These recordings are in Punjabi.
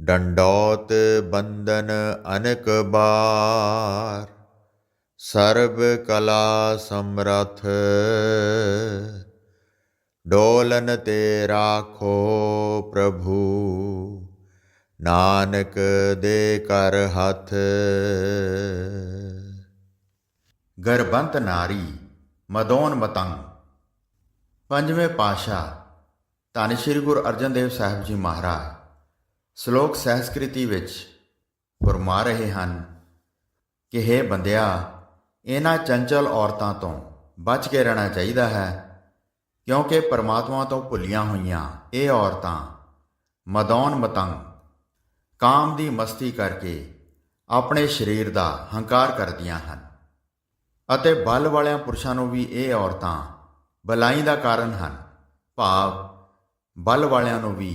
ਡੰਡੌਤ ਬੰਧਨ ਅਨਕ ਬਾਰ, ਸਰਬ ਕਲਾ ਸਮਰਥ, ਡੋਲਨ ਤੇ ਰਾਖੋ ਪ੍ਰਭੂ, ਨਾਨਕ ਦੇ ਕਰ ਹੱਥ। ਗਰਬੰਤ ਨਾਰੀ, ਮਦੋਨ ਮਤੰਗ। ਪੰਜਵੇਂ ਪਾਸ਼ਾ ਧੰਨ ਸ਼੍ਰੀ ਗੁਰੂ ਅਰਜਨ ਦੇਵ ਸਾਹਿਬ ਜੀ ਮਹਾਰਾਜ। ਸ਼ਲੋਕ ਸਹਿਸਕ੍ਰਿਤੀ ਵਿੱਚ ਫਰਮਾ ਰਹੇ ਹਨ ਕਿ हे ਬੰਦਿਆ, ਇਹਨਾਂ ਚੰਚਲ ਔਰਤਾਂ ਤੋਂ ਬਚ ਕੇ ਰਹਿਣਾ ਚਾਹੀਦਾ ਹੈ, ਕਿਉਂਕਿ ਪਰਮਾਤਮਾ ਤੋਂ ਭੁੱਲੀਆਂ ਹੋਈਆਂ ਇਹ ਔਰਤਾਂ ਮਦੌਨ ਮਤੰਗ, ਕਾਮ ਦੀ ਮਸਤੀ ਕਰਕੇ ਆਪਣੇ ਸਰੀਰ ਦਾ ਹੰਕਾਰ ਕਰਦੀਆਂ ਹਨ ਅਤੇ ਬਲ ਵਾਲਿਆਂ ਪੁਰਸ਼ਾਂ ਨੂੰ ਵੀ ਇਹ ਔਰਤਾਂ ਬਲਾਈ ਦਾ ਕਾਰਨ ਹਨ, ਭਾਵ ਬਲ ਵਾਲਿਆਂ ਨੂੰ ਵੀ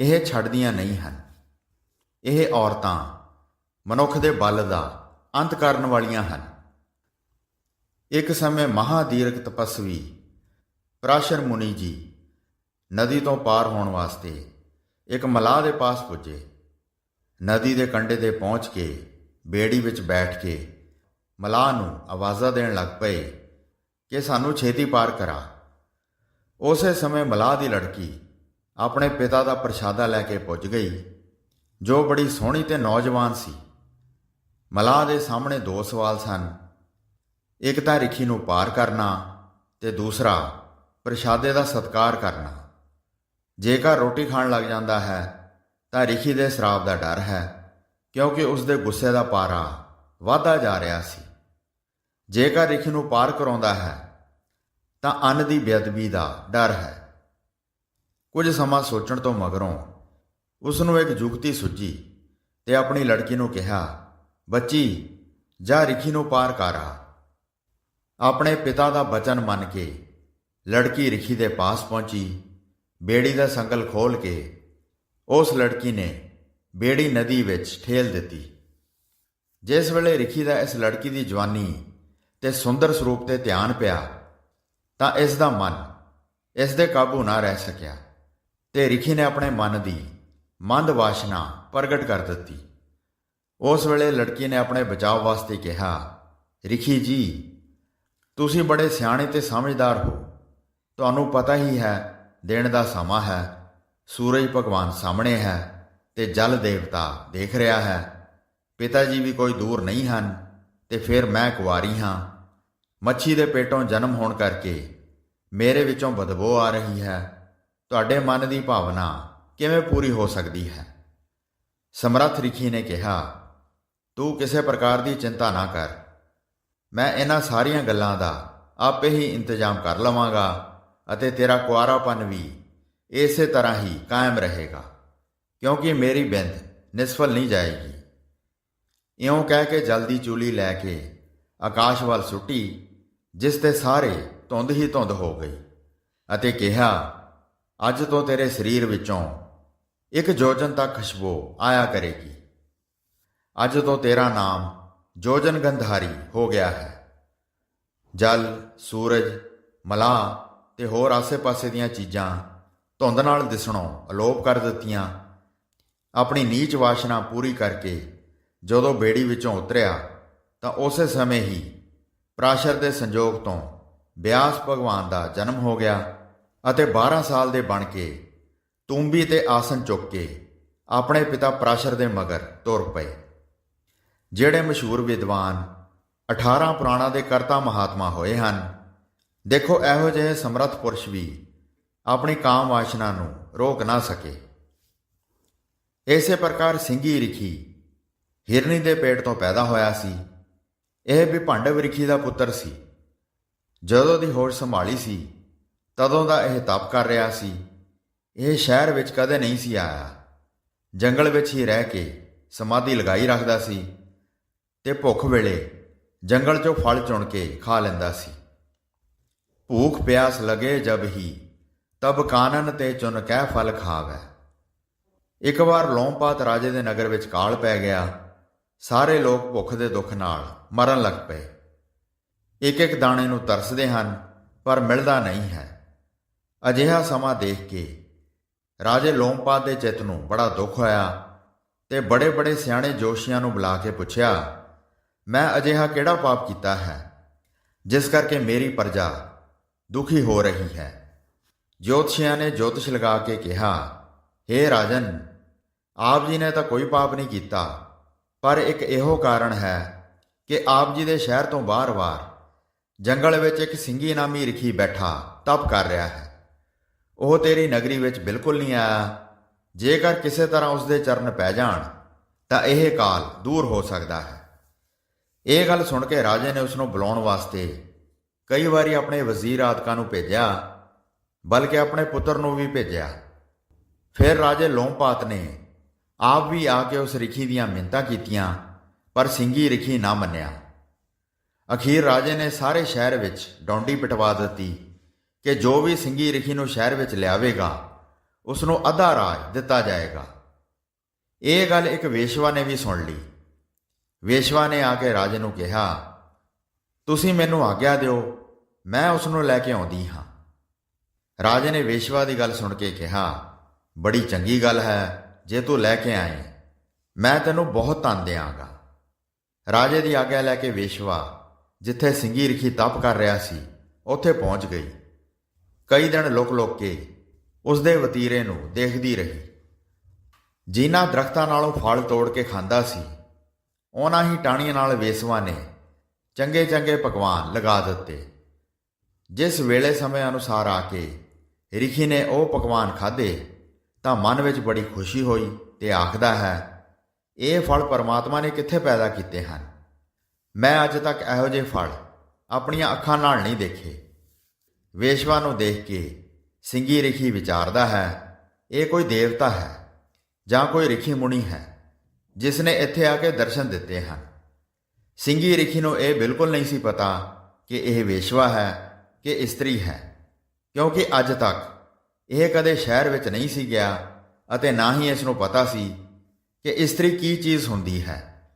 ਇਹ ਛੱਡਦੀਆਂ ਨਹੀਂ ਹਨ। ਇਹ ਔਰਤਾਂ ਮਨੁੱਖ ਦੇ ਬਲ ਦਾ ਅੰਤ ਕਰਨ ਵਾਲੀਆਂ ਹਨ। ਇੱਕ ਸਮੇਂ ਮਹਾਦੀਰਘ ਤਪਸਵੀ ਪ੍ਰਾਸ਼ਰ ਮੁਨੀ ਜੀ ਨਦੀ ਤੋਂ ਪਾਰ ਹੋਣ ਵਾਸਤੇ ਇੱਕ ਮਲਾਹ ਦੇ ਪਾਸ ਪੁੱਜੇ। ਨਦੀ ਦੇ ਕੰਢੇ ਤੇ ਪਹੁੰਚ ਕੇ ਬੇੜੀ ਵਿੱਚ ਬੈਠ ਕੇ ਮਲਾਹ ਨੂੰ ਆਵਾਜ਼ਾਂ ਦੇਣ ਲੱਗ ਪਏ ਕਿ ਸਾਨੂੰ ਛੇਤੀ ਪਾਰ ਕਰਾ। ਉਸੇ ਸਮੇਂ ਮਲਾਹ ਦੀ ਲੜਕੀ ਆਪਣੇ ਪਿਤਾ ਦਾ ਪ੍ਰਸ਼ਾਦਾ ਲੈ ਕੇ ਪੁੱਜ ਗਈ, ਜੋ ਬੜੀ ਸੋਹਣੀ ਤੇ ਨੌਜਵਾਨ ਸੀ। ਮਲਾਹ ਦੇ ਸਾਹਮਣੇ ਦੋ ਸਵਾਲ ਸਨ। ਇੱਕ ਤਾਂ ਰਿਖੀ ਨੂੰ ਪਾਰ ਕਰਨਾ ਤੇ ਦੂਸਰਾ ਪ੍ਰਸ਼ਾਦੇ ਦਾ ਸਤਕਾਰ ਕਰਨਾ। ਜੇਕਰ ਰੋਟੀ ਖਾਣ ਲੱਗ ਜਾਂਦਾ ਹੈ, ਤਾਂ ਰਿਖੀ ਦੇ ਸ਼ਰਾਬ ਦਾ ਡਰ ਹੈ, ਕਿਉਂਕਿ ਉਸ ਦੇ ਗੁੱਸੇ ਦਾ ਪਾਰਾ ਵਧਦਾ ਜਾ ਰਿਹਾ ਸੀ। ਜੇਕਰ ਰਿਖੀ ਨੂੰ ਪਾਰ ਕਰਾਉਂਦਾ ਹੈ, ਤਾਂ ਅੰਨ ਦੀ ਬੇਅਦਬੀ ਦਾ ਡਰ ਹੈ। ਕੁਝ ਸਮਾਂ ਸੋਚਣ ਤੋਂ ਮਗਰੋਂ ਉਸ ਨੂੰ ਇੱਕ ਜੁਗਤੀ ਸੁੱਜੀ ਤੇ ਆਪਣੀ ਲੜਕੀ ਨੂੰ ਕਿਹਾ, ਬੱਚੀ, ਜਾ ਰਿਖੀ ਨੂੰ ਪਾਰ ਕਰ ਆ। ਆਪਣੇ ਪਿਤਾ ਦਾ ਬਚਨ ਮੰਨ ਕੇ ਲੜਕੀ ਰਿਖੀ ਦੇ ਪਾਸ ਪਹੁੰਚੀ, ਬੇੜੀ ਦਾ ਸੰਗਲ ਖੋਲ ਕੇ ਉਸ ਲੜਕੀ ਨੇ ਬੇੜੀ ਨਦੀ ਵਿੱਚ ਠੇਲ ਦਿੱਤੀ। ਜਿਸ ਵੇਲੇ ਰਿਖੀ ਦਾ ਇਸ ਲੜਕੀ ਦੀ ਜਵਾਨੀ ਤੇ ਸੁੰਦਰ ਸਰੂਪ ਤੇ ਧਿਆਨ ਪਿਆ, ਤਾਂ ਇਸ ਦਾ ਮਨ ਇਸ ਦੇ ਕਾਬੂ ਨਾ ਰਹਿ ਸਕਿਆ। ਤੇ ਰਿਖੀ ਨੇ ਆਪਣੇ ਮਨ ਦੀ ਮੰਦ ਵਾਸ਼ਨਾ ਪ੍ਰਗਟ ਕਰ ਦਿੱਤੀ। ਉਸ ਵੇਲੇ ਲੜਕੀ ਨੇ ਆਪਣੇ ਬਚਾਅ ਵਾਸਤੇ ਕਿਹਾ, ਰਿਖੀ ਜੀ, ਤੁਸੀਂ ਬੜੇ ਸਿਆਣੇ ਤੇ ਸਮਝਦਾਰ ਹੋ। ਤੁਹਾਨੂੰ ਪਤਾ ਹੀ ਹੈ ਦਿਨ ਦਾ ਸਮਾਂ ਹੈ, ਸੂਰਜ ਭਗਵਾਨ ਸਾਹਮਣੇ ਹੈ ਤੇ ਜਲ ਦੇਵਤਾ ਦੇਖ ਰਿਹਾ ਹੈ। ਪਿਤਾ ਜੀ ਵੀ ਕੋਈ ਦੂਰ ਨਹੀਂ ਹਨ ਤੇ ਫਿਰ ਮੈਂ ਕੁਵਾਰੀ ਹਾਂ। ਮੱਛੀ ਦੇ ਪੇਟੋਂ ਜਨਮ ਹੋਣ ਕਰਕੇ ਮੇਰੇ ਵਿੱਚੋਂ ਬਦਬੂ ਆ ਰਹੀ ਹੈ। ਤੁਹਾਡੇ ਮਨ ਦੀ ਭਾਵਨਾ ਕਿਵੇਂ ਪੂਰੀ ਹੋ ਸਕਦੀ ਹੈ? ਸਮਰੱਥ ਰਿਖੀ ਨੇ ਕਿਹਾ, ਤੂੰ ਕਿਸੇ ਪ੍ਰਕਾਰ ਦੀ ਚਿੰਤਾ ਨਾ ਕਰ। ਮੈਂ ਇਹਨਾਂ ਸਾਰੀਆਂ ਗੱਲਾਂ ਦਾ ਆਪੇ ਹੀ ਇੰਤਜ਼ਾਮ ਕਰ ਲਵਾਂਗਾ ਅਤੇ ਤੇਰਾ ਕੁਆਰਾਪਨ ਵੀ ਇਸੇ ਤਰ੍ਹਾਂ ਹੀ ਕਾਇਮ ਰਹੇਗਾ, ਕਿਉਂਕਿ ਮੇਰੀ ਬਿੰਦ ਨਿਸਫਲ ਨਹੀਂ ਜਾਏਗੀ। ਇਉਂ ਕਹਿ ਕੇ ਜਲਦੀ ਚੂਲੀ ਲੈ ਕੇ ਆਕਾਸ਼ ਵੱਲ ਸੁੱਟੀ, ਜਿਸ ਤੇ ਸਾਰੇ ਧੁੰਦ ਹੀ ਧੁੰਦ ਹੋ ਗਈ ਅਤੇ ਕਿਹਾ ਅੱਜ ਤੋਂ ਤੇਰੇ ਸਰੀਰ ਵਿੱਚੋਂ ਇੱਕ ਜੋਜਨ ਤੱਕ ਖੁਸ਼ਬੂ ਆਇਆ ਕਰੇਗੀ। ਅੱਜ ਤੋਂ ਤੇਰਾ ਨਾਮ ਜੋਜਨ ਗੰਧਾਰੀ ਹੋ ਗਿਆ ਹੈ। ਜਲ, ਸੂਰਜ ਮਲਾਹ ਤੇ ਹੋਰ ਆਸੇ-ਪਾਸੇ ਦੀਆਂ ਚੀਜ਼ਾਂ ਧੁੰਦ ਨਾਲ ਦਿਸਣੋਂ ਅਲੋਪ ਕਰ ਦਿੱਤੀਆਂ। ਆਪਣੀ ਨੀਚ ਵਾਸ਼ਨਾ ਪੂਰੀ ਕਰਕੇ ਜਦੋਂ ਬੇੜੀ ਵਿੱਚੋਂ ਉਤਰਿਆ ਤਾਂ ਉਸੇ ਸਮੇਂ ਹੀ ਪ੍ਰਾਸ਼ਰ ਦੇ ਸੰਜੋਗ ਤੋਂ ਬਿਆਸ ਭਗਵਾਨ ਦਾ ਜਨਮ ਹੋ ਗਿਆ। ਅਤੇ 12 ਸਾਲ ਦੇ ਬਣ ਕੇ ਤੂੰਬੀ ਤੇ ਆਸਨ ਚੁੱਕ ਕੇ ਆਪਣੇ ਪਿਤਾ ਪ੍ਰਾਸ਼ਰ ਦੇ ਮਗਰ ਤੁਰ ਪਏ। ਜਿਹੜੇ ਮਸ਼ਹੂਰ ਵਿਦਵਾਨ 18 ਪੁਰਾਣਾ ਦੇ ਕਰਤਾ ਮਹਾਤਮਾ ਹੋਏ ਹਨ, ਦੇਖੋ ਇਹੋ ਜਿਹੇ ਸਮਰੱਥ ਪੁਰਸ਼ ਵੀ ਆਪਣੀ ਕਾਮ ਵਾਸ਼ਨਾ ਨੂੰ ਰੋਕ ਨਾ ਸਕੇ। ਇਸੇ ਪ੍ਰਕਾਰ ਸਿੰਘੀ ਰਿਖੀ ਹਿਰਨੀ ਦੇ ਪੇਟ ਤੋਂ ਪੈਦਾ ਹੋਇਆ ਸੀ। ਇਹ ਵੀ ਭਾਂਡਵ ਰਿਖੀ ਦਾ ਪੁੱਤਰ ਸੀ। ਜਦੋਂ ਦੀ ਹੋਸ਼ ਸੰਭਾਲੀ ਸੀ ਤਦੋਂ ਦਾ ਇਹ ਤਪ ਕਰ ਰਿਹਾ ਸੀ। ਇਹ ਸ਼ਹਿਰ ਵਿੱਚ ਕਦੇ ਨਹੀਂ ਸੀ ਆਇਆ। ਜੰਗਲ ਵਿੱਚ ਹੀ ਰਹਿ ਕੇ ਸਮਾਧੀ ਲਗਾਈ ਰੱਖਦਾ ਸੀ ਤੇ ਭੁੱਖ ਵੇਲੇ ਜੰਗਲ 'ਚੋਂ ਫਲ ਚੁਣ ਕੇ ਖਾ ਲੈਂਦਾ ਸੀ। ਭੂਖ ਪਿਆਸ ਲਗੇ ਜਬ ਹੀ ਤਬ ਕਾਨਨ ਤੇ ਚੁਨ ਕਹਿ ਫਲ ਖਾਵੇ। ਇੱਕ ਵਾਰ ਲੋਮਪਾਤ ਰਾਜੇ ਦੇ ਨਗਰ ਵਿੱਚ ਕਾਲ ਪੈ ਗਿਆ। ਸਾਰੇ ਲੋਕ ਭੁੱਖ ਦੇ ਦੁੱਖ ਨਾਲ ਮਰਨ ਲੱਗ ਪਏ। ਇੱਕ ਇੱਕ ਦਾਣੇ ਨੂੰ ਤਰਸਦੇ ਹਨ, ਪਰ ਮਿਲਦਾ ਨਹੀਂ ਹੈ। ਅਜਿਹਾ ਸਮਾਂ ਦੇਖ ਕੇ ਰਾਜੇ ਲੋਮਪਾਦ ਦੇ ਚਿੱਤ ਨੂੰ ਬੜਾ ਦੁੱਖ ਹੋਇਆ ਤੇ ਬੜੇ-ਬੜੇ ਸਿਆਣੇ ਜੋਸ਼ੀਆਂ ਨੂੰ ਬੁਲਾ ਕੇ ਪੁੱਛਿਆ, ਮੈਂ ਅਜਿਹਾ ਕਿਹੜਾ ਪਾਪ ਕੀਤਾ ਹੈ, ਜਿਸ ਕਰਕੇ ਮੇਰੀ ਪ੍ਰਜਾ ਦੁਖੀ ਹੋ ਰਹੀ ਹੈ? ਜੋਤਸ਼ੀਆਂ ਨੇ ਜੋਤਸ਼ ਲਗਾ ਕੇ ਕਿਹਾ हे ਰਾਜਨ, ਆਪ ਜੀ ਨੇ ਤਾਂ ਕੋਈ ਪਾਪ ਨਹੀਂ ਕੀਤਾ, ਪਰ ਇੱਕ ਇਹੋ ਕਾਰਨ ਹੈ ਕਿ ਆਪ ਜੀ ਦੇ ਸ਼ਹਿਰ ਤੋਂ ਬਾਹਰ-ਬਾਹਰ ਜੰਗਲ ਵਿੱਚ ਇੱਕ ਸਿੰਘੀ ਨਾਮੀ ਰਖੀ ਬੈਠਾ ਤਪ ਕਰ ਰਿਹਾ ਹੈ। ਉਹ ਤੇਰੀ ਨਗਰੀ ਵਿੱਚ ਬਿਲਕੁਲ ਨਹੀਂ ਆਇਆ। ਜੇਕਰ ਕਿਸੇ ਤਰ੍ਹਾਂ ਉਸ ਦੇ ਚਰਨ ਪੈ ਜਾਣ, ਤਾਂ ਇਹ ਕਾਲ ਦੂਰ ਹੋ ਸਕਦਾ ਹੈ। ਇਹ ਗੱਲ ਸੁਣ ਕੇ ਰਾਜੇ ਨੇ ਉਸ ਨੂੰ ਬੁਲਾਉਣ ਵਾਸਤੇ ਕਈ ਵਾਰੀ ਆਪਣੇ ਵਜ਼ੀਰ ਆਦਿਕਾਂ ਨੂੰ ਭੇਜਿਆ, ਬਲਕਿ ਆਪਣੇ ਪੁੱਤਰ ਨੂੰ ਵੀ ਭੇਜਿਆ। ਫਿਰ ਰਾਜੇ ਲੋਮਪਾਤ ਨੇ ਆਪ ਵੀ ਆ ਕੇ ਉਸ ਰਿਖੀ ਦੀਆਂ ਮਿੰਤਾਂ ਕੀਤੀਆਂ, ਪਰ ਸਿੰਘੀ ਰਿਖੀ ਨਾ ਮੰਨਿਆ। ਅਖੀਰ ਰਾਜੇ ਨੇ ਸਾਰੇ ਸ਼ਹਿਰ ਵਿੱਚ ਡੌਂਡੀ ਪਿਟਵਾ ਦਿੱਤੀ। ਕਿ ਜੋ ਵੀ ਸਿੰਘੀ ਰਿਖੀ ਨੂੰ ਸ਼ਹਿਰ ਵਿੱਚ ਲਿਆਵੇਗਾ ਉਸ ਨੂੰ ਅੱਧਾ ਰਾਜ ਦਿੱਤਾ ਜਾਏਗਾ। ਇਹ ਗੱਲ ਇੱਕ ਵੇਸ਼ਵਾ ਨੇ ਵੀ ਸੁਣ ਲਈ। ਵੇਸ਼ਵਾ ਨੇ ਆ ਕੇ ਰਾਜੇ ਨੂੰ ਕਿਹਾ, ਤੁਸੀਂ ਮੈਨੂੰ ਆਗਿਆ ਦਿਓ, ਮੈਂ ਉਸ ਨੂੰ ਲੈ ਕੇ ਆਉਂਦੀ ਹਾਂ। ਰਾਜੇ ਨੇ ਵੇਸ਼ਵਾ ਦੀ ਗੱਲ ਸੁਣ ਕੇ ਕਿਹਾ, ਬੜੀ ਚੰਗੀ ਗੱਲ ਹੈ, ਜੇ ਤੂੰ ਲੈ ਕੇ ਆਏ, ਮੈਂ ਤੈਨੂੰ ਬਹੁਤ ਧਨ ਦਿਆਂਗਾ। ਰਾਜੇ ਦੀ ਆਗਿਆ ਲੈ ਕੇ ਵੇਸ਼ਵਾ, ਜਿੱਥੇ ਸਿੰਘੀ ਰਖੀ ਤਪ ਕਰ ਰਿਹਾ ਸੀ, ਉੱਥੇ ਪਹੁੰਚ ਗਈ। ਕਈ ਦਿਨ ਲੁਕ-ਲੁਕ ਕੇ ਉਸ ਦੇ ਵਤੀਰੇ ਨੂੰ ਦੇਖਦੀ ਰਹੀ। ਜਿਨ੍ਹਾਂ ਦਰਖਤਾਂ ਨਾਲੋਂ ਫਲ ਤੋੜ ਕੇ ਖਾਂਦਾ ਸੀ। ਉਹਨਾਂ ਹੀ ਟਾਹਣੀਆਂ ਨਾਲ ਵੇਸਵਾ ਨੇ ਚੰਗੇ ਚੰਗੇ ਪਕਵਾਨ ਲਗਾ ਦਿੱਤੇ। ਜਿਸ ਵੇਲੇ ਸਮੇਂ ਅਨੁਸਾਰ ਆ ਕੇ ਰਿਖੀ ਨੇ ਉਹ ਪਕਵਾਨ ਖਾਧੇ, ਤਾਂ ਮਨ ਵਿੱਚ ਬੜੀ ਖੁਸ਼ੀ ਹੋਈ ਤੇ ਆਖਦਾ ਹੈ, ਇਹ ਫਲ ਪਰਮਾਤਮਾ ਨੇ ਕਿੱਥੇ ਪੈਦਾ ਕੀਤੇ ਹਨ? ਮੈਂ ਅੱਜ ਤੱਕ ਇਹੋ ਜਿਹੇ ਫਲ ਆਪਣੀਆਂ ਅੱਖਾਂ ਨਾਲ ਨਹੀਂ ਦੇਖੇ। ਵੇਸ਼ਵਾ ਨੂੰ ਦੇਖ ਕੇ ਸਿੰਘੀ ਰਿਖੀ ਵਿਚਾਰਦਾ ਹੈ, ਇਹ ਕੋਈ ਦੇਵਤਾ ਹੈ ਜਾਂ ਕੋਈ ਰਿਖੀ ਮੁਨੀ ਹੈ? ਜਿਸ ਨੇ ਇੱਥੇ ਆ ਕੇ ਦਰਸ਼ਨ ਦਿੱਤੇ ਹਨ। ਸਿੰਘੀ ਰਿਖੀ ਨੂੰ ਇਹ ਬਿਲਕੁਲ ਨਹੀਂ ਸੀ ਪਤਾ ਕਿ ਇਹ ਵੇਸ਼ਵਾ ਹੈ ਕਿ ਇਸਤਰੀ ਹੈ, ਕਿਉਂਕਿ ਅੱਜ ਤੱਕ ਇਹ ਕਦੇ ਸ਼ਹਿਰ ਵਿੱਚ ਨਹੀਂ ਸੀ ਗਿਆ ਅਤੇ ਨਾ ਹੀ ਇਸ ਨੂੰ ਪਤਾ ਸੀ ਕਿ ਇਸਤਰੀ ਕੀ ਚੀਜ਼ ਹੁੰਦੀ ਹੈ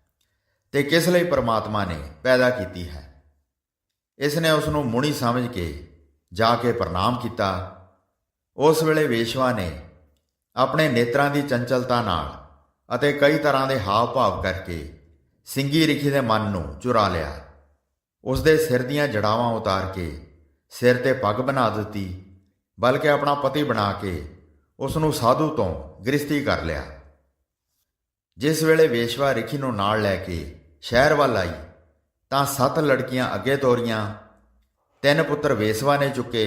ਤੇ ਕਿਸ ਲਈ ਪਰਮਾਤਮਾ ਨੇ ਪੈਦਾ ਕੀਤੀ ਹੈ। ਇਸ ਨੇ ਉਸ ਨੂੰ ਮੁਨੀ ਸਮਝ ਕੇ ਜਾ ਕੇ ਪ੍ਰਣਾਮ ਕੀਤਾ। ਉਸ ਵੇਲੇ ਵੇਸ਼ਵਾ ਨੇ ਆਪਣੇ ਨੇਤਰਾਂ ਦੀ ਚੰਚਲਤਾ ਨਾਲ ਅਤੇ ਕਈ ਤਰ੍ਹਾਂ ਦੇ ਹਾਵ ਭਾਵ ਕਰਕੇ ਸਿੰਘੀ ਰਿਖੀ ਦੇ ਮਨ ਨੂੰ ਚੁਰਾ ਲਿਆ। ਉਸ ਦੇ ਸਿਰ ਦੀਆਂ ਜੜਾਵਾਂ ਉਤਾਰ ਕੇ ਸਿਰ ਤੇ ਪੱਗ ਬਣਾ ਦਿੱਤੀ, ਬਲਕਿ ਆਪਣਾ ਪਤੀ ਬਣਾ ਕੇ ਉਸ ਨੂੰ ਸਾਧੂ ਤੋਂ ਗ੍ਰਸਤੀ ਕਰ ਲਿਆ। ਜਿਸ ਵੇਲੇ ਵੇਸ਼ਵਾ ਰਿਖੀ ਨੂੰ ਨਾਲ ਲੈ ਕੇ ਸ਼ਹਿਰ ਵੱਲ ਆਈ, ਤਾਂ ਸੱਤ ਲੜਕੀਆਂ ਅੱਗੇ ਤੋਰੀਆਂ ਤਿੰਨ ਪੁੱਤਰ ਵੇਸਵਾ ਨੇ ਚੁੱਕੇ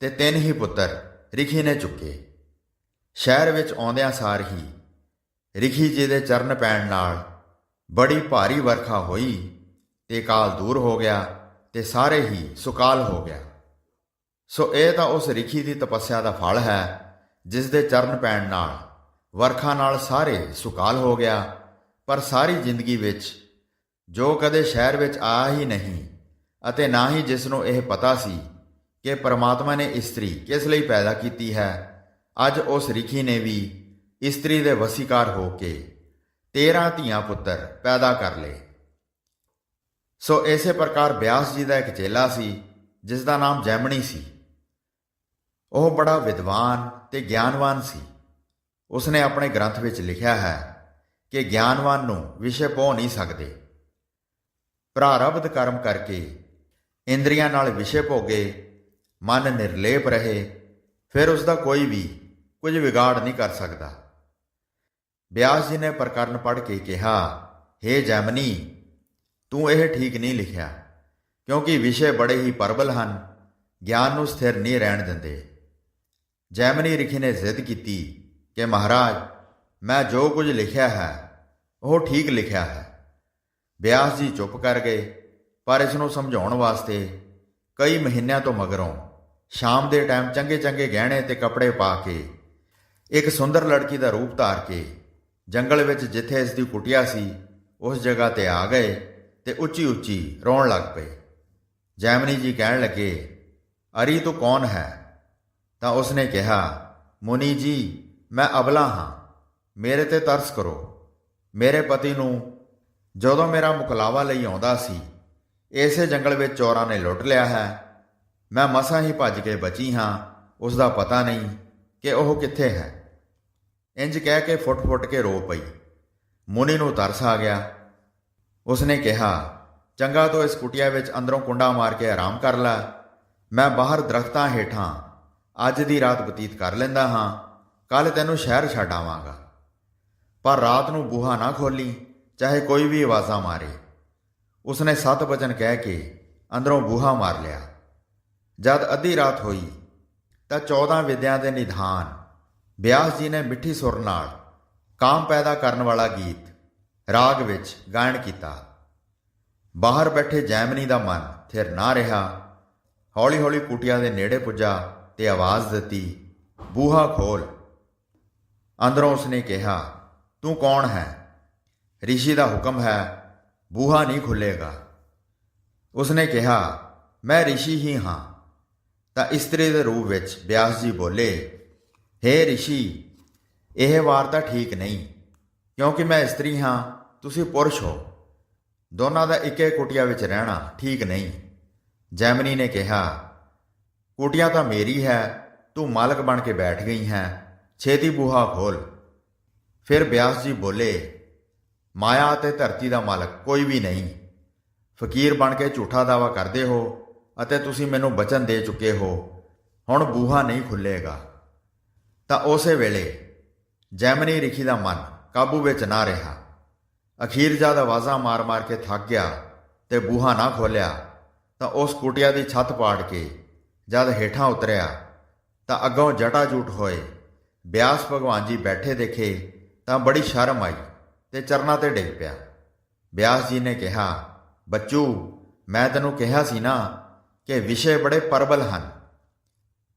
ਤੇ ਤਿੰਨ ਹੀ ਪੁੱਤਰ ਰਿਖੀ ਨੇ ਚੁੱਕੇ। ਸ਼ਹਿਰ ਵਿੱਚ ਆਉਂਦਿਆਂ ਸਾਰ ਹੀ ਰਿਖੀ ਜੀ ਦੇ ਚਰਨ ਪੈਣ ਨਾਲ ਬੜੀ ਭਾਰੀ ਵਰਖਾ ਹੋਈ ਤੇ ਕਾਲ ਦੂਰ ਹੋ ਗਿਆ ਤੇ ਸਾਰੇ ਹੀ ਸੁਕਾਲ ਹੋ ਗਿਆ। ਸੋ ਇਹ ਤਾਂ ਉਸ ਰਿਖੀ ਦੀ ਤਪੱਸਿਆ ਦਾ ਫਲ ਹੈ, ਜਿਸ ਦੇ ਚਰਨ ਪੈਣ ਨਾਲ ਵਰਖਾ ਨਾਲ ਸਾਰੇ ਸੁਕਾਲ ਹੋ ਗਿਆ, ਪਰ ਸਾਰੀ ਜ਼ਿੰਦਗੀ ਵਿੱਚ ਜੋ ਕਦੇ ਸ਼ਹਿਰ ਵਿੱਚ ਆਇਆ ਹੀ ਨਹੀਂ ਅਤੇ ਨਾ ਹੀ ਜਿਸ ਨੂੰ ਇਹ ਪਤਾ ਸੀ ਕਿ ਪਰਮਾਤਮਾ ਨੇ ਇਸਤਰੀ ਕਿਸ ਲਈ ਪੈਦਾ ਕੀਤੀ ਹੈ, ਅੱਜ ਉਸ ਰਿਖੀ ਨੇ ਵੀ ਇਸਤਰੀ ਦੇ ਵਸੀਕਾਰ ਹੋ ਕੇ 13 ਧੀਆਂ ਪੁੱਤਰ ਪੈਦਾ ਕਰ ਲਏ। ਸੋ ਇਸੇ ਪ੍ਰਕਾਰ ਬਿਆਸ ਜੀ ਦਾ ਇੱਕ ਚੇਲਾ ਸੀ ਜਿਸ ਦਾ ਨਾਮ ਜੈਮਣੀ ਸੀ। ਉਹ ਬੜਾ ਵਿਦਵਾਨ ਤੇ ਗਿਆਨਵਾਨ ਸੀ। ਉਸਨੇ ਆਪਣੇ ਗ੍ਰੰਥ ਵਿੱਚ ਲਿਖਿਆ ਹੈ ਕਿ ਗਿਆਨਵਾਨ ਨੂੰ ਵਿਸ਼ੇ ਪੋ ਨਹੀਂ ਸਕਦੇ। ਪ੍ਰਾਰਬਧ ਕਰਮ ਕਰਕੇ ਇੰਦਰੀਆਂ ਨਾਲ ਵਿਸ਼ੇ ਭੋਗੇ, ਮਨ ਨਿਰਲੇਪ ਰਹੇ, ਫਿਰ ਉਸ ਦਾ ਕੋਈ ਵੀ ਕੁਝ ਵਿਗਾੜ ਨਹੀਂ ਕਰ ਸਕਦਾ। ਬਿਆਸ ਜੀ ਨੇ ਪ੍ਰਕਰਨ ਪੜ੍ਹ ਕੇ ਕਿਹਾ हे ਜੈਮਨੀ, ਤੂੰ ਇਹ ਠੀਕ ਨਹੀਂ ਲਿਖਿਆ, ਕਿਉਂਕਿ ਵਿਸ਼ੇ ਬੜੇ ਹੀ ਪਰਬਲ ਹਨ, ਗਿਆਨ ਨੂੰ ਸਥਿਰ ਨਹੀਂ ਰਹਿਣ ਦਿੰਦੇ। ਜੈਮਨੀ ਰਿਖੀ ਨੇ ਜ਼ਿੱਦ ਕੀਤੀ ਕਿ, ਮਹਾਰਾਜ, ਮੈਂ ਜੋ ਕੁਝ ਲਿਖਿਆ ਹੈ, ਉਹ ਠੀਕ ਲਿਖਿਆ ਹੈ। ਬਿਆਸ ਜੀ ਚੁੱਪ ਕਰ ਗਏ। ਪਰ ਇਸ ਨੂੰ ਸਮਝਾਉਣ ਵਾਸਤੇ ਕਈ ਮਹੀਨਿਆਂ ਤੋਂ ਮਗਰੋਂ ਸ਼ਾਮ ਦੇ ਟਾਈਮ ਚੰਗੇ ਚੰਗੇ ਗਹਿਣੇ ਤੇ ਕੱਪੜੇ ਪਾ ਕੇ, ਇੱਕ ਸੁੰਦਰ ਲੜਕੀ ਦਾ ਰੂਪ ਧਾਰ ਕੇ ਜੰਗਲ ਵਿੱਚ ਜਿੱਥੇ ਇਸ ਦੀ ਕੁਟਿਆ ਸੀ, ਉਸ ਜਗ੍ਹਾ ਤੇ ਆ ਗਏ ਤੇ ਉੱਚੀ ਉੱਚੀ ਰੋਣ ਲੱਗ ਪਏ। ਜੈਮਨੀ ਜੀ ਕਹਿਣ ਲੱਗੇ, ਅਰੀ, ਤੂੰ ਕੌਣ ਹੈ? ਤਾਂ ਉਸਨੇ ਕਿਹਾ, ਮੁਨੀ ਜੀ, ਮੈਂ ਅਬਲਾ ਹਾਂ। ਮੇਰੇ ਤੇ ਤਰਸ ਕਰੋ। ਮੇਰੇ ਪਤੀ ਨੂੰ ਜਦੋਂ ਮੇਰਾ ਮੁਕਲਾਵਾ ਲਈ ਆਉਂਦਾ ਸੀ ਇਸੇ ਜੰਗਲ ਵਿੱਚ ਚੋਰਾਂ ਨੇ ਲੁੱਟ ਲਿਆ ਹੈ। ਮੈਂ ਮਸਾਂ ਹੀ ਭੱਜ ਕੇ ਬਚੀ ਹਾਂ। ਉਸ ਦਾ ਪਤਾ ਨਹੀਂ ਕਿ ਉਹ ਕਿੱਥੇ ਹੈ। ਇੰਜ ਕਹਿ ਕੇ ਫੁੱਟ-ਫੁੱਟ ਕੇ ਰੋ ਪਈ। ਮੁਨੀ ਨੂੰ ਤਰਸ ਆ ਗਿਆ। ਉਸਨੇ ਕਿਹਾ, ਚੰਗਾ ਤੋਂ ਇਸ ਕੁਟਿਆ ਵਿੱਚ ਅੰਦਰੋਂ ਕੁੰਡਾ ਮਾਰ ਕੇ ਆਰਾਮ ਕਰ ਲੈ। ਮੈਂ ਬਾਹਰ ਦਰਖਤਾਂ ਹੇਠਾਂ ਅੱਜ ਦੀ ਰਾਤ ਬਤੀਤ ਕਰ ਲੈਂਦਾ ਹਾਂ। ਕੱਲ ਤੈਨੂੰ ਸ਼ਹਿਰ ਛੱਡ ਆਵਾਂਗਾ। ਪਰ ਰਾਤ ਨੂੰ ਬੂਹਾ ਨਾ ਖੋਲੀ ਚਾਹੇ ਕੋਈ ਵੀ ਆਵਾਜ਼ਾਂ ਮਾਰੇ। ਉਸਨੇ ਸਤ ਵਚਨ ਕਹਿ ਕੇ ਅੰਦਰੋਂ ਬੂਹਾ ਮਾਰ ਲਿਆ। ਜਦ ਅੱਧੀ ਰਾਤ ਹੋਈ, ਤਾਂ 14 ਵਿਦਿਆ ਦੇ ਨਿਧਾਨ, ਬਿਆਸ ਜੀ ਨੇ ਮਿੱਠੀ ਸੁਰ ਨਾਲ ਕਾਮ ਪੈਦਾ ਕਰਨ ਵਾਲਾ ਗੀਤ, ਰਾਗ ਵਿੱਚ ਗਾਇਨ ਕੀਤਾ। ਬਾਹਰ ਬੈਠੇ ਜੈਮਨੀ ਦਾ ਮਨ ਥਿਰ ਨਾ ਰਿਹਾ। ਹੌਲੀ-ਹੌਲੀ ਕੁਟਿਆ ਦੇ ਨੇੜੇ ਪੁੱਜਾ ਤੇ ਆਵਾਜ਼ ਦਿੱਤੀ, ਬੂਹਾ ਖੋਲ। ਅੰਦਰੋਂ ਉਸਨੇ ਕਿਹਾ, ਤੂੰ ਕੌਣ ਹੈ? ਰਿਸ਼ੀ ਦਾ ਹੁਕਮ ਹੈ। ਬੂਹਾ ਨਹੀਂ ਖੁੱਲੇਗਾ। ਉਸਨੇ ਕਿਹਾ, ਮੈਂ ਰਿਸ਼ੀ ਹੀ ਹਾਂ। ਤਾਂ ਇਸਤਰੀ ਦੇ ਰੂਪ ਵਿੱਚ ਬਿਆਸ ਜੀ ਬੋਲੇ हे ਰਿਸ਼ੀ, ਇਹ ਵਾਰਤਾ ਠੀਕ ਨਹੀਂ, ਕਿਉਂਕਿ ਮੈਂ ਇਸਤਰੀ ਹਾਂ, ਤੁਸੀਂ ਪੁਰਸ਼ ਹੋ। ਦੋਨਾਂ ਦਾ ਇੱਕੇ ਕੁਟਿਆ ਵਿੱਚ ਰਹਿਣਾ ਠੀਕ ਨਹੀਂ। ਜੈਮਨੀ ਨੇ ਕਿਹਾ, ਕੁਟਿਆ ਤਾਂ ਮੇਰੀ ਹੈ, ਤੂੰ ਮਾਲਕ ਬਣ ਕੇ ਬੈਠ ਗਈ ਹੈ, ਛੇਤੀ ਬੂਹਾ ਖੋਲ। ਫਿਰ ਬਿਆਸ ਜੀ ਬੋਲੇ ਮਾਇਆ ਅਤੇ ਧਰਤੀ ਦਾ ਮਾਲਕ ਕੋਈ ਵੀ ਨਹੀਂ। ਫਕੀਰ ਬਣ ਕੇ ਝੂਠਾ ਦਾਵਾ ਕਰਦੇ ਹੋ ਅਤੇ ਤੁਸੀਂ ਮੈਨੂੰ ਬਚਨ ਦੇ ਚੁੱਕੇ ਹੋ। ਹੁਣ ਬੂਹਾ ਨਹੀਂ ਖੁੱਲੇਗਾ ਤਾਂ ਉਸੇ ਵੇਲੇ ਜੈਮਨੀ ਰਿਖੀ ਦਾ ਮਨ ਕਾਬੂ ਵਿੱਚ ਨਾ ਰਿਹਾ। ਅਖੀਰ ਜਦ ਆਵਾਜ਼ਾਂ ਮਾਰ-ਮਾਰ ਕੇ ਥੱਕ ਗਿਆ ਤੇ ਬੂਹਾ ਨਾ ਖੋਲਿਆ ਤਾਂ ਉਸ ਕੁਟਿਆ ਦੀ ਛੱਤ ਪਾੜ ਕੇ ਜਦ ਹੇਠਾਂ ਉਤਰਿਆ, ਤਾਂ ਅੱਗੋਂ ਜਟਾ ਜੂਟ ਹੋਏ। ਬਿਆਸ ਭਗਵਾਨ ਜੀ ਬੈਠੇ ਦੇਖੇ ਤਾਂ ਬੜੀ ਸ਼ਰਮ ਆਈ। ਤੇ ਚਰਨਾਂ ਤੇ ਡਿੱਗ ਪਿਆ। ਬਿਆਸ ਜੀ ਨੇ ਕਿਹਾ, ਬੱਚੂ, ਮੈਂ ਤੈਨੂੰ ਕਿਹਾ ਸੀ ਨਾ ਕਿ ਵਿਸ਼ੇ ਬੜੇ ਪਰਬਲ ਹਨ,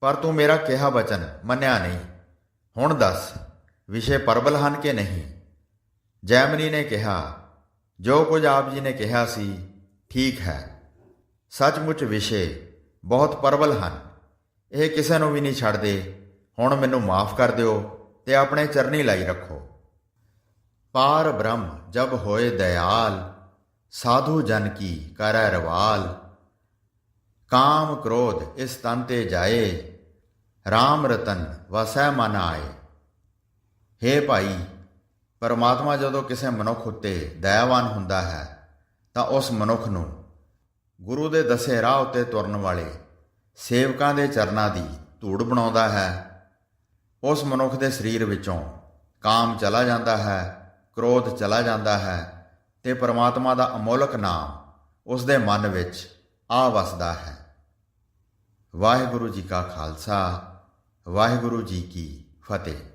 ਪਰ ਤੂੰ ਮੇਰਾ ਕਿਹਾ ਬਚਨ ਮੰਨਿਆ ਨਹੀਂ। ਹੁਣ ਦੱਸ, ਵਿਸ਼ੇ ਪਰਬਲ ਹਨ ਕਿ ਨਹੀਂ? ਜੈਮਨੀ ਨੇ ਕਿਹਾ, ਜੋ ਕੁਝ ਆਪ ਜੀ ਨੇ ਕਿਹਾ ਸੀ, ਠੀਕ ਹੈ। ਸੱਚਮੁੱਚ ਵਿਸ਼ੇ ਬਹੁਤ ਪਰਬਲ ਹਨ। ਇਹ ਕਿਸੇ ਨੂੰ ਵੀ ਨਹੀਂ ਛੱਡਦੇ। ਹੁਣ ਮੈਨੂੰ ਮਾਫ ਕਰ ਦਿਓ ਤੇ ਆਪਣੇ ਚਰਨੀ ਲਾਈ ਰੱਖੋ। ਪਾਰ ਬ੍ਰਹਮ ਜਬ ਹੋਏ ਦਇਆਲ, ਸਾਧੂ ਜਨ ਕੀ ਕਰੈ ਰਵਾਲ। ਕਾਮ ਕ੍ਰੋਧ ਇਸ ਤਨ ਤੇ ਜਾਏ RAM ਰਤਨ ਵਸੈ ਮਨ ਆਏ। ਹੇ ਭਾਈ, ਪਰਮਾਤਮਾ ਜਦੋਂ ਕਿਸੇ ਮਨੁੱਖ ਉੱਤੇ ਦਇਆਵਾਨ ਹੁੰਦਾ ਹੈ, ਤਾਂ ਉਸ ਮਨੁੱਖ ਨੂੰ ਗੁਰੂ ਦੇ ਦੱਸੇ ਰਾਹ ਉੱਤੇ ਤੁਰਨ ਵਾਲੇ ਸੇਵਕਾਂ ਦੇ ਚਰਨਾਂ ਦੀ ਧੂੜ ਬਣਾਉਂਦਾ ਹੈ। ਉਸ ਮਨੁੱਖ ਦੇ ਸਰੀਰ ਵਿੱਚੋਂ ਕਾਮ ਚਲਾ ਜਾਂਦਾ ਹੈ। ਕ੍ਰੋਧ ਚਲਾ ਜਾਂਦਾ ਹੈ ਤੇ ਪਰਮਾਤਮਾ ਦਾ ਅਮੋਲਕ ਨਾਮ ਉਸ ਦੇ ਮਨ ਵਿੱਚ ਆ ਵਸਦਾ ਹੈ। ਵਾਹਿਗੁਰੂ ਜੀ ਕਾ ਖਾਲਸਾ, ਵਾਹਿਗੁਰੂ ਜੀ ਕੀ ਫਤਿਹ।